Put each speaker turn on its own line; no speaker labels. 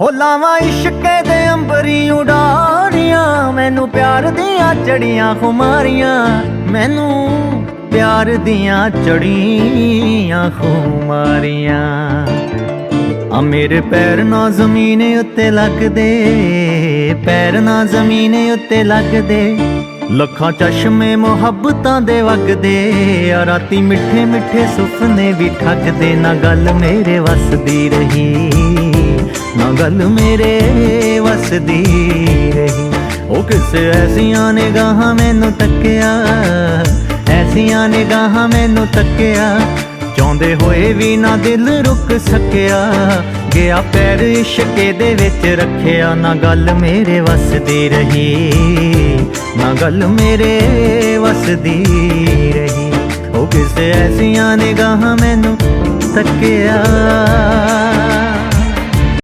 ਹੋ ਲਾਵਾਂ ਇਸ਼ਕੇ ਦੇ ਅੰਬਰੀ ਉਡਾਰੀਆਂ, ਮੈਨੂੰ ਪਿਆਰ ਦੀਆਂ ਚੜੀਆਂ ਖੁਮਾਰੀਆਂ, ਮੈਨੂੰ ਪਿਆਰ ਦੀਆਂ ਚੜੀਆਂ ਖੁਮਾਰੀਆਂ। ਆ ਮੇਰੇ ਪੈਰ ਨਾ ਜ਼ਮੀਨ ਉੱਤੇ ਲੱਗਦੇ, ਪੈਰ ਨਾ ਜ਼ਮੀਨ ਉੱਤੇ ਲੱਗਦੇ। ਲੱਖਾਂ ਚਸ਼ਮੇ ਮੁਹੱਬਤਾਂ ਦੇ ਵਗਦੇ, ਆ ਰਾਤੀ ਮਿੱਠੇ ਮਿੱਠੇ ਸੁਪਨੇ ਵੀ ਠੱਗਦੇ, ਨਾ ਗੱਲ ਮੇਰੇ ਵਸਦੀ ਰਹੀ। ਗੱਲ ਮੇਰੇ ਵਸਦੀ ਰਹੀ। ਉਹ ਕਿਸੇ ਐਸੀਆਂ ਨਿਗਾਹਾਂ ਮੈਨੂੰ ਤੱਕਿਆ ਐਸੀਆਂ ਨਿਗਾਹਾਂ ਮੈਨੂੰ ਤੱਕਿਆ ਚਾਹੁੰਦੇ ਹੋਏ ਵੀ ਨਾ ਦਿਲ ਰੁਕ ਸਕਿਆ, ਗਿਆ ਪੈਰ ਇਸ਼ਕੇ ਦੇ ਵਿੱਚ ਰੱਖਿਆ। ਨਾ ਗੱਲ ਮੇਰੇ ਵੱਸਦੀ ਰਹੀ, ਨਾ ਗੱਲ ਮੇਰੇ ਵੱਸਦੀ ਰਹੀ। ਉਹ ਕਿਸੇ ਐਸੀਆਂ ਨਿਗਾਹਾਂ ਮੈਨੂੰ ਤੱਕਿਆ